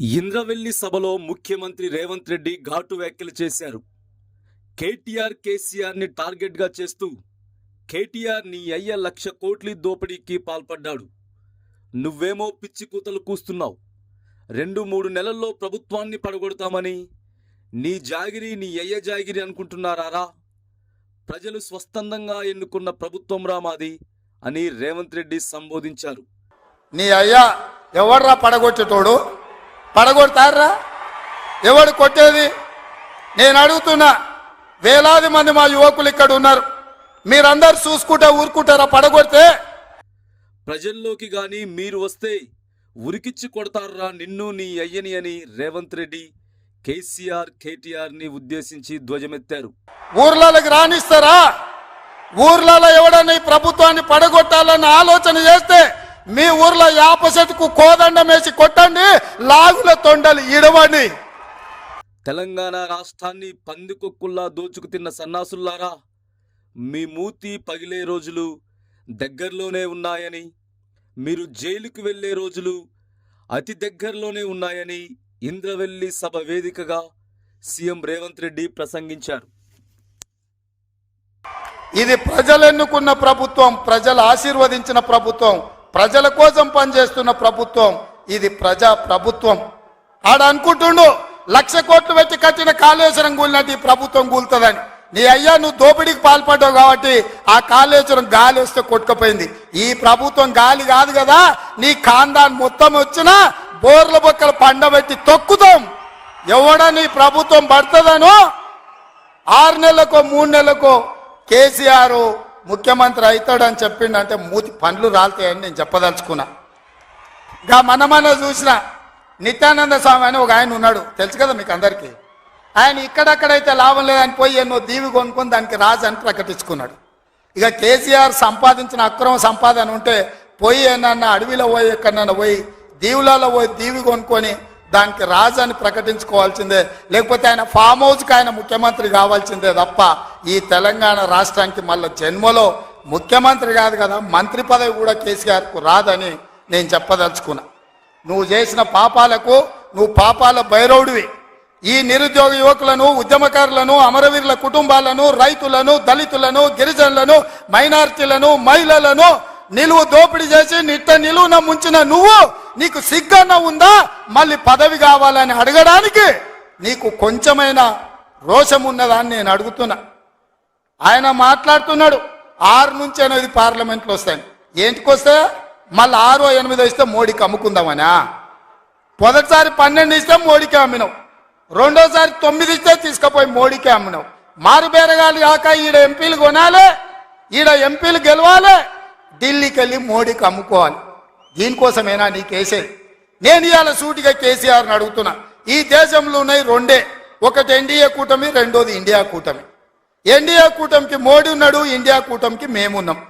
ఇంద్రవెల్లి సభలో ముఖ్యమంత్రి రేవంత్ రెడ్డి ఘాటు వ్యాఖ్యలు చేశారు. కేటీఆర్ కేసీఆర్ని టార్గెట్గా చేస్తూ కేటీఆర్ నీ అయ్య లక్ష కోట్ల దోపిడీకి పాల్పడ్డాడు. నువ్వేమో పిచ్చి కూతలు కూస్తున్నావు. రెండు మూడు నెలల్లో ప్రభుత్వాన్ని పడగొడతామని నీ జాగిరి నీ అయ్య జాగిరి అనుకుంటున్నారా ప్రజలు స్వస్థందంగా ఎన్నుకున్న ప్రభుత్వం రా మాది అని రేవంత్ రెడ్డి సంబోధించారు. నీ అయ్య ఎవర్రా పడగొట్టేటోడు పడగొడతారా? ఎవడు కొట్టేది? నేను అడుగుతున్నా వేలాది మంది మా యువకులు ఇక్కడ ఉన్నారు. మీరందరు చూసుకుంటే ఊరుకుంటారా? పడగొడితే? ప్రజల్లోకి గాని మీరు వస్తే ఉరికిచ్చి కొడతారా నిన్ను నీ అయ్యని అని రేవంత్ రెడ్డి కేసీఆర్ కేటీఆర్ని ఉద్దేశించి ధ్వజమెత్తారు. ఊర్లలోకి రానిస్తారా? ఊర్లలో ఎవడన్నా ఈ ప్రభుత్వాన్ని పడగొట్టాలన్న ఆలోచన చేస్తే మీ ఊర్లో యాప చెట్టుకు కోదండం వేసి కొట్టండి లాగుల తొండలు ఇడవండి. తెలంగాణ రాష్ట్రాన్ని పందికొక్కుల్లా దోచుకు తిన్న సన్నాసుల్లారా మీ మూతి పగిలే రోజులు దగ్గరలోనే ఉన్నాయని మీరు జైలుకు వెళ్ళే రోజులు అతి దగ్గరలోనే ఉన్నాయని ఇంద్రవెల్లి సభ వేదికగా సీఎం రేవంత్ రెడ్డి ప్రసంగించారు. ఇది ప్రజలు ఎన్నుకున్న ప్రభుత్వం ప్రజలు ఆశీర్వదించిన ప్రభుత్వం. ప్రజల కోసం పనిచేస్తున్న ప్రభుత్వం ఇది ప్రజా ప్రభుత్వం. ఆడ అనుకుంటుండు లక్ష కోట్లు పెట్టి కట్టిన కాళేశ్వరం కూలినట్టు ఈ ప్రభుత్వం కూలుతుందని. నీ అయ్యా నువ్వు దోపిడీకి పాల్పడ్డావు కాబట్టి ఆ కాళేశ్వరం గాలి వస్తే కొట్టుకుపోయింది. ఈ ప్రభుత్వం గాలి కాదు కదా నీ కాందాన్ని మొత్తం వచ్చినా బోర్ల బొక్కలు పండబెట్టి తొక్కుతాం. ఎవడ నీ ప్రభుత్వం పడుతుందనో ఆరు నెలలకో మూడు నెలలకో కేసీఆర్ ముఖ్యమంత్రి అవుతాడని చెప్పిండంటే మూతి పండ్లు రాలుతాయని నేను చెప్పదలుచుకున్నా. ఇంకా మన మన చూసిన నిత్యానంద స్వామి అని ఒక ఆయన ఉన్నాడు. తెలుసు కదా మీకు అందరికీ? ఆయన ఇక్కడక్కడైతే లాభం లేదని పోయి ఎన్నో దీవి కొనుక్కొని దానికి రాజు అని ప్రకటించుకున్నాడు. ఇక కేసీఆర్ సంపాదించిన అక్రమ సంపాదన ఉంటే పోయి ఏనన్నా అడవిలో పోయి ఎక్కడన్నా పోయి దీవులలో పోయి దీవి కొనుక్కొని దానికి రాజు అని ప్రకటించుకోవాల్సిందే. లేకపోతే ఆయన ఫామ్ హౌస్కి ఆయన ముఖ్యమంత్రి కావాల్సిందే తప్ప ఈ తెలంగాణ రాష్ట్రానికి మళ్ళీ జన్మలో ముఖ్యమంత్రి కాదు కదా మంత్రి పదవి కూడా కేసీఆర్కు రాదని నేను చెప్పదలుచుకున్నా. నువ్వు చేసిన పాపాలకు నువ్వు పాపాల భైరవుడివి. ఈ నిరుద్యోగ యువకులను ఉద్యమకారులను అమరవీరుల కుటుంబాలను రైతులను దళితులను గిరిజనులను మైనార్టీలను మహిళలను నిలువు దోపిడీ చేసి నిట్ట నిలువున ముంచిన నువ్వు నీకు సిగ్గన్న ఉందా? మళ్ళీ పదవి కావాలని అడగడానికి నీకు కొంచెమైనా రోషం ఉన్నదాన్ని నేను అడుగుతున్నా. ఆయన మాట్లాడుతున్నాడు ఆరు నుంచి అనేది పార్లమెంట్లో వస్తాయి? ఏంటికొస్తే మళ్ళీ ఆరో ఎనిమిది ఇస్తే మోడీకి అమ్ముకుందామనా? మొదటిసారి పన్నెండు ఇస్తే మోడీకి అమ్మినావు. రెండోసారి తొమ్మిది ఇస్తే తీసుకుపోయి మోడీకి అమ్మినావు. మారుబేరగాలు కాక ఈడ ఎంపీలు కొనాలి ఈడ ఎంపీలు గెలవాలి ఢిల్లీకి వెళ్ళి మోడీకి అమ్ముకోవాలి. దీనికోసమేనా నీ నీకేసేది నేను ఇవాళ సూటిగా కేసీఆర్ని అడుగుతున్నా. ఈ దేశంలో ఉన్నాయి రెండే. ఒకటి ఎన్డీఏ కూటమి రెండోది ఇండియా కూటమి. ఎన్డీఏ కూటమికి మోడీ ఉన్నాడు ఇండియా కూటమికి మేమున్నాం